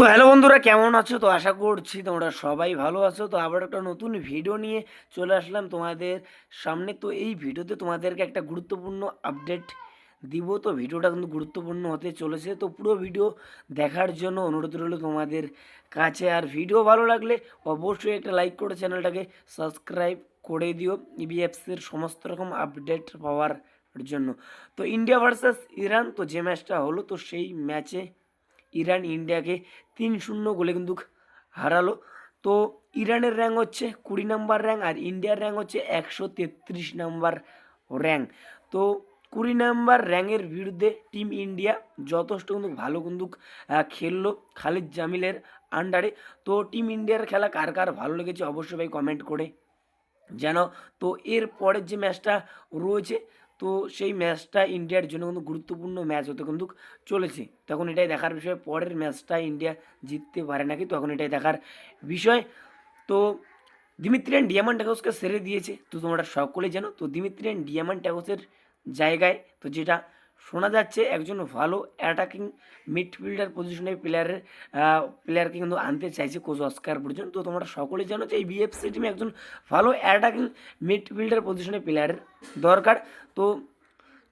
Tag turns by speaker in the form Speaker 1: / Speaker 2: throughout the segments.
Speaker 1: তো হ্যালো বন্ধুরা, কেমন আছো? তো আশা করছি তোমরা সবাই ভালো আছো। তো আবার একটা নতুন ভিডিও নিয়ে চলে আসলাম তোমাদের সামনে। তো এই ভিডিওতে তোমাদেরকে একটা গুরুত্বপূর্ণ আপডেট দিব। তো ভিডিওটা কিন্তু গুরুত্বপূর্ণ হতে চলেছে। তো পুরো ভিডিও দেখার জন্য অনুরোধ রইল তোমাদের কাছে। আর ভিডিও ভালো লাগলে অবশ্যই একটা লাইক করে চ্যানেলটাকে সাবস্ক্রাইব করে দিও ইবিএফসির সমস্ত রকম আপডেট পাওয়ার জন্য। তো ইন্ডিয়া ভার্সাস ইরান তো যে ম্যাচটা হলো, তো সেই ম্যাচে ইরান ইন্ডিয়াকে তিন শূন্য গোলে কিন্তু হারালো। তো ইরানের র্যাঙ্ক হচ্ছে কুড়ি নাম্বার র্যাঙ্ক আর ইন্ডিয়ার র্যাঙ্ক হচ্ছে একশো তেত্রিশ নাম্বার র্যাঙ্ক তো কুড়ি নাম্বার র্যাঙ্কের বিরুদ্ধে টিম ইন্ডিয়া যথেষ্ট কিন্তু ভালো কিন্তু খেললো খালিদ জামিলের আন্ডারে তো টিম ইন্ডিয়ার খেলা কার কার ভালো লেগেছে অবশ্যই ভাই কমেন্ট করে যেন তো এর পরের যে ম্যাচটা রয়েছে তো সেই ম্যাচটা ইন্ডিয়ার জন্য কিন্তু গুরুত্বপূর্ণ ম্যাচ হতে কিন্তু চলেছে। তখন এটাই দেখার বিষয়, পরের ম্যাচটা ইন্ডিয়া জিততে পারে নাকি? তখন এটাই দেখার বিষয়। তো দিমিত্রিয়ান ডিয়ামান ট্যাগোসকে সেরে দিয়েছে। তো তোমরা সকলে জানো, তো দিমিত্রিয়ান ডিয়ামান ট্যাগোসের জায়গায়, তো যেটা শোনা যাচ্ছে একজন ভালো অ্যাটাকিং মিডফিল্ডার পজিশনের প্লেয়ারের প্লেয়ারকে কিন্তু আনতে চাইছে কোচ অস্কার পর্যন্ত তো তোমরা সকলেই জানো যে এই বিএফসি টিমে একজন ভালো অ্যাটাকিং মিডফিল্ডার পজিশনের প্লেয়ারের দরকার। তো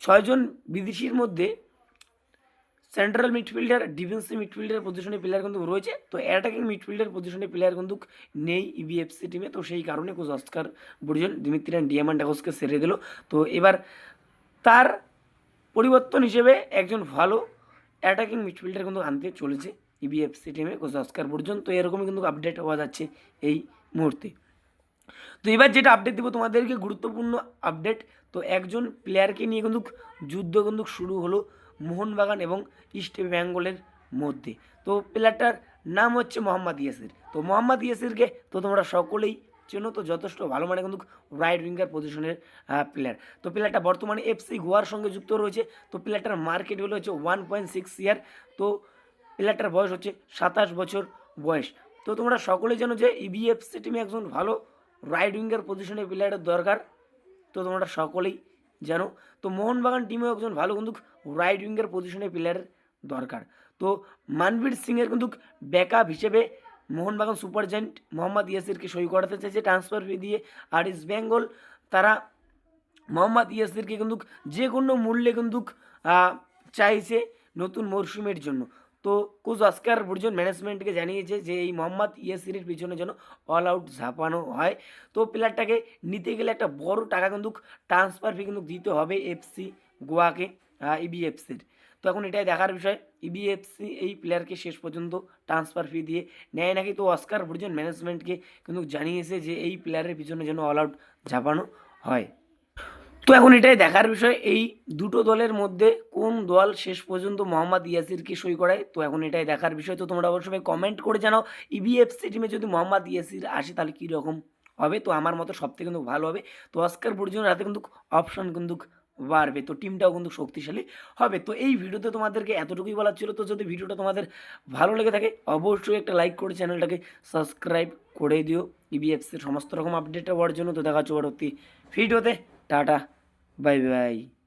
Speaker 1: ছয়জন বিদেশির মধ্যে সেন্ট্রাল মিডফিল্ডার ডিফেন্সিভ মিডফিল্ডার পজিশনে প্লেয়ার কিন্তু রয়েছে। তো অ্যাটাকিং মিডফিল্ডার পজিশনে প্লেয়ার কিন্তু নেই ইবিএফসি টিমে তো সেই কারণে কোচ অস্কার বুর্জন দিমিত্রিয়ান ডিয়ামান্ডাকোসকে সেরে দিল। তো এবার তার পরিবর্তন হিসেবে একজন ভালো অ্যাটাকিং মিডফিল্ডার কিন্তু আনতে চলেছে ইবিএফসি টিমে কোচ অস্কার বুর্জন তো এরকমই কিন্তু আপডেট হওয়া যাচ্ছে এই মুহূর্তে। তো এবার যেটা আপডেট দেবো তোমাদেরকে, গুরুত্বপূর্ণ আপডেট তো একজন প্লেয়ারকে নিয়ে কিন্তু যুদ্ধ কিন্তু শুরু হলো মোহনবাগান এবং ইস্ট বেঙ্গলের মধ্যে। তো প্লেয়ারটার নাম হচ্ছে মোহাম্মদ ইয়াসির। তো মোহাম্মদ ইয়াসিরকে তো তোমরা সকলেই চেনো তো যথেষ্ট ভালো মানে কিন্তু রাইট উইঙ্গার পজিশনের প্লেয়ার তো প্লেয়ারটা বর্তমানে এফসি গোয়ার সঙ্গে যুক্ত রয়েছে। তো প্লেয়ারটার মার্কেট হলো হচ্ছে ওয়ান পয়েন্ট সিক্স ইয়ার তো প্লেয়ারটার বয়স হচ্ছে সাতাশ বছর বয়স। তো তোমরা সকলেই জানো যে E ইবিএফসি টিমে একজন ভালো রাইট উইঙ্গার পজিশনে প্লেয়ারের দরকার। তো তোমরা সকলেই জানো। তো মোহনবাগান টিমেও একজন ভালো কিন্তু রাইট উইঙ্গার পজিশনে প্লেয়ারের দরকার। তো মানবীর সিংয়ের কিন্তু ব্যাকআপ হিসেবে মোহনবাগান সুপার জায়েন্ট মোহাম্মদ ইয়াসিরকে সই করাতে চাইছে ট্রান্সফার ফি দিয়ে আর ইস্ট বেঙ্গল তারা মোহাম্মদ ইয়াসিরকে কিন্তু যে কোনো মূল্যে কিন্তু চাইছে নতুন মরশুমের জন্য। তো কোচ অস্কার বুর্জন ম্যানেজমেন্টকে জানিয়েছে যে এই মোহাম্মদ ইয়াসিরের পিছনে যেন অল আউট ঝাঁপানো হয়। তো প্লেয়ারটাকে নিতে গেলে একটা বড় টাকা কিন্তু ট্রান্সফার ফি কিন্তু দিতে হবে এফসি গোয়াকে ইবিএফসির তো এখন এটাই দেখার বিষয়। ইবিএফসি এই প্লেয়ারকে শেষ পর্যন্ত ট্রান্সফার ফি দিয়ে নেয় নাকি? তো অস্কার বুর্জন ম্যানেজমেন্টকে কিন্তু জানিয়েছে যে এই প্লেয়ারের পিছনে যেন অল আউট ঝাঁপানো হয়। তো এখন এটাই দেখার বিষয়, এই দুটো দলের মধ্যে কোন দল শেষ পর্যন্ত মোহাম্মদ ইয়াসিরকে সই করায়? তো এখন এটাই দেখার বিষয়। তো তোমরা অবশ্যই কমেন্ট করে জানাও। E ইবিএফসি টিমে যদি মোহাম্মদ ইয়াসির আসে তাহলে কীরকম হবে? তো আমার মতো সব থেকে কিন্তু ভালো হবে। তো অস্কার বুর্জনের হাতে কিন্তু অপশন কিন্তু বাড়বে। তো টিমটাও কিন্তু শক্তিশালী হবে। তো এই ভিডিওতে তোমাদেরকে এতটুকুই বলার ছিল। তো যদি ভিডিওটা তোমাদের ভালো লেগে থাকে, অবশ্যই একটা লাইক করে চ্যানেলটাকে সাবস্ক্রাইব করে দিও। E ইবিএফসির সমস্ত রকম আপডেট হওয়ার জন্য। তো দেখা হচ্ছে পরবর্তী ভিডিওতে। Tata bye bye